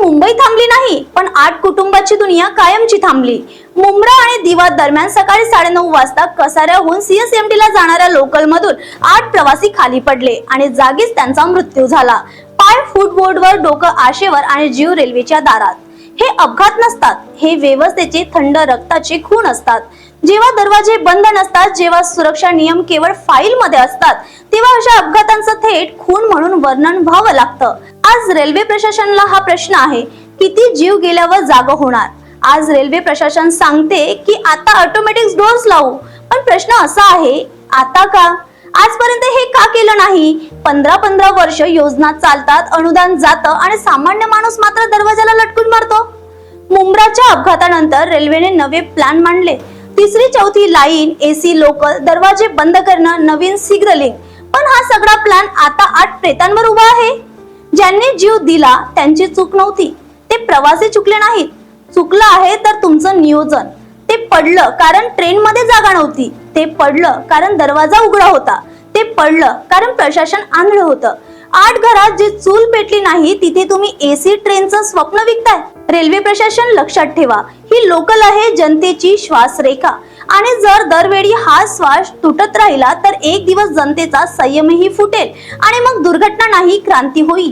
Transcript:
मुंबई थांबली नाही पण आठ कुटुंबाची दुनिया कायमची थांबली. मुंब्रा आणि दिवा दरम्यान सकाळी साडेनऊ वाजता कसाऱ्याहून सीएसएमटी ला जाणाऱ्या लोकल मधून आठ प्रवासी खाली पडले आणि जागीच त्यांचा मृत्यू झाला. पाय फुटबोर्डवर डोकं आशेवर आणि जीव रेल्वेच्या दारात. हे अपघात नसतात हे व्यवस्थेचे थंड रक्ताचे खून असतात. जेव्हा दरवाजे बंद नसतात जेव्हा सुरक्षा नियम केवळ फाईल मध्ये असतात तेव्हा अशा अपघातांचं थेट खून म्हणून वर्णन व्हावं लागतं. आज रेल्वे प्रशासनाला हा प्रश्न आहे किती जीव गेल्यावर जाग होणार? आज रेल्वे प्रशासन सांगते की आता ऑटोमॅटिक डोर्स लावू. पण प्रश्न असा आहे आता का? आजपर्यंत हे का केलं नाही? पंधरा पंधरा वर्ष योजना चालतात अनुदान जातं आणि सामान्य माणूस मात्र दरवाजाला लटकून मारतो. मुंब्राच्या अपघातानंतर रेल्वेने नवे प्लॅन मांडले. तिसरी चौथी लाईन एसी लोकल दरवाजे बंद करणं नवीन सिग्नलिंग पण हा सगळा प्लॅन आता आठ प्रेतांवर उभा आहे. ज्यांनी जीव दिला त्यांची चूक नव्हती. ते प्रवासी चुकले नाहीत. चुकलं आहे तर तुमचं नियोजन. ते पडलं कारण ट्रेन मध्ये जागा नव्हती. ते पडलं कारण दरवाजा उघडा होता. ते पडलं कारण प्रशासन आंधळ होतं. आठ घरात जी चूल पेटली नाही तिथे तुम्ही एसी ट्रेनचं स्वप्न विकताय. रेल्वे प्रशासन लक्षात ठेवा ही लोकल आहे जनतेची श्वासरेखा. आणि जर दरवेळी हा श्वास तुटत राहिला तर एक दिवस जनतेचा संयमही फुटेल. आणि मग दुर्घटना नाही क्रांती होईल.